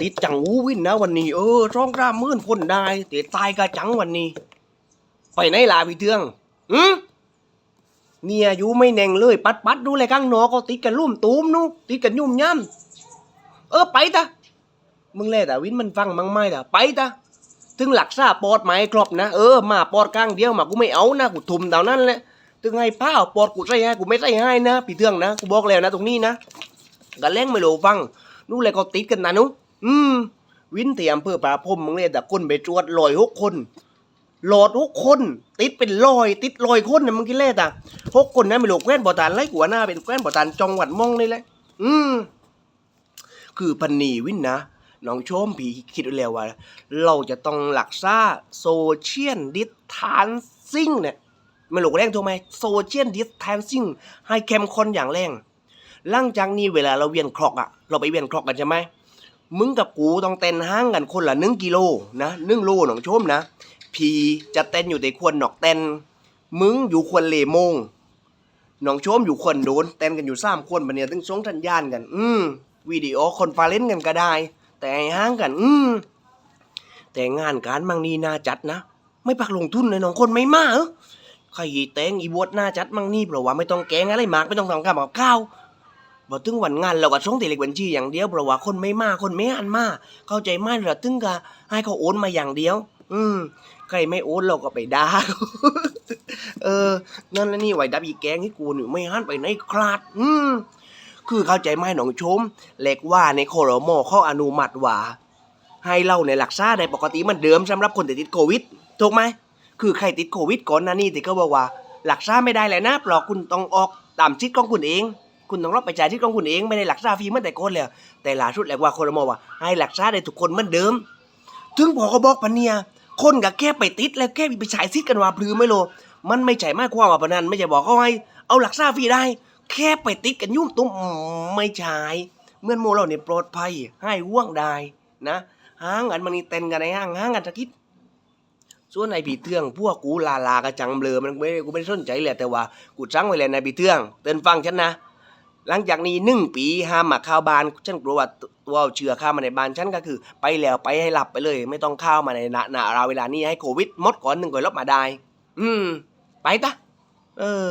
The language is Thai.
ติดจังหูวินนะวันนี้ เออร้องร่ามื่นคนได้แต่ตายกะจังวันนี้ ไปไหนล่ะพี่เทืองหืมเมียอยู่ไม่แน่งเลย ปัดปัดดูเลยข้างนอกก็ติดกันลุ่มตูมนู้ติดกันยุ่มย่ำเออไปตะมึงแล่แต่วินมันฟังมั้งไม่ตะไปตะถึงหลักซาปอดไหมครบนะเออมาปอดกลางเดียวมากูไม่เอานะกูทุ่มเท่านั้นแหละถึงให้ผ้าเอาปอดกูใส่ให้กูไม่ใส่ให้นะพี่เทืองนะกูบอกแล้วนะตรงนี้นะ กะเล่งไม่รู้ฟังนู่นเลยก็ติดกันนะนุอืม วินเตียมเพื่อปราพรมมึงเลยแต่คนไปตรวจลอยหกคนหลอดหกคน ติดเป็นลอย ติดลอยคนนะมึงคิดเล่ต่หกคนนะไม่รู้แคว้นบ่อตานไล่กัวหน้าเป็นแคว้นบ่อตานจังหวัดมองนี่แหละอืม คือพันนีวินนะน้องชมผีคิดไว้แล้วว่า เราจะต้องหลักษาโซเชียลดิสทานซิ่งเนี่ยไม่รู้แรงถูกไหมโซเชียลดิสทานซิ่งให้เข้มข้นอย่างแรง หลังจากนี้เวลาเราเวียนคลอกอะเราไปเวียนคลอกกันใช่ไหมมึงกับกูต้องเต้นห้างกันคนละหนึ่งกิโลนะหนึ่งโลหนองชมนะพีจะเต้นอยู่แต่ควรหนอกเต้นมึงอยู่ควรเลมงหนองชมอยู่ควรโดนเต้นกันอยู่สามคนบันเนี่ยตึงสงสัญญาณกัน อืมวิดีโอคอนฟาเรนซ์กันก็ได้ แต่ห้างกัน อืมแต่งานการมังนีน่าจัดนะ ไม่ปักลงทุนเลยน้องคนไม่มาเออใครแต่งอีบวดน่าจัดมังนี่เพราะว่าไม่ต้องแกงอะไรมากไม่ต้องทำข้าวกับข้าว พอถึงวันงานเราก็ส่งแต่เลขบัญชีอย่างเดียวเพราะว่าคนไม่มาคนไม่หันมาเข้าใจไหมเราถึงก็ให้เขาโอนมาอย่างเดียว อืมใครไม่โอนเราก็ไปด่าเออ นั่นแล้วนี่ไหวดับอีแกงให้กูนี่ไม่หันไปไหนคลาด อืมคือเข้าใจไหมหนองชมเล็กว่าในโคโรโมเขาอนุมัติว่าให้เราในหลักษาได้ปกติมันเดิมสำหรับคนที่ติดโควิดถูกไหมคือใครติดโควิดก่อนหน้านี้ที่เขาบอกว่า หลักษาไม่ได้แล้วนะเพราะคุณต้องออกตามชิดของคุณเอง คุณต้องรับไปจ่ายที่ของคุณเองไม่ได้หลักษาฟรีเมื่อนแต่ก่อนแล้วแต่ล่าสุดแหละว่าคนมอว่าให้หลักษาได้ทุกคนเหมือนเดิม ถึงพอเขาบอกปะเนี่ยคนก็แค่ไปติดแล้วแค่ไปฉายซิดกันว่าพลือไม่โล มันไม่ใช่มากความว่าปะนั้นไม่ใช่บอกเขาให้เอาหลักษาฟรีได้ แค่ไปติดกันยุ่มตุ้มไม่ใช่เมื่อนโมเราเนี่ยปลอดภัยให้ว่วงได้นะห้างกันมันนี่เต้นกันในห้างห้างกันสักทิศส่วนไอ้ผีเทือง พวกกูลาลากระจังเบลอมันไม่กูไม่สนใจเลยแต่ว่า กูจังไว้เลยนายผีเทือง เตือนฟังฉันนะ หลังจากนี้หนึ่งปีห้ามมาข้าวบ้าน ฉันกลัวว่าตัวเอาเชื้อเข้ามาในบ้านฉันก็คือ ไปแล้วไปให้หลับไปเลย ไม่ต้องเข้ามาในณณราเวลานี้ให้โควิดมดก่อนหนึ่งก่อนลบมาได้ อืม ไปตะเออ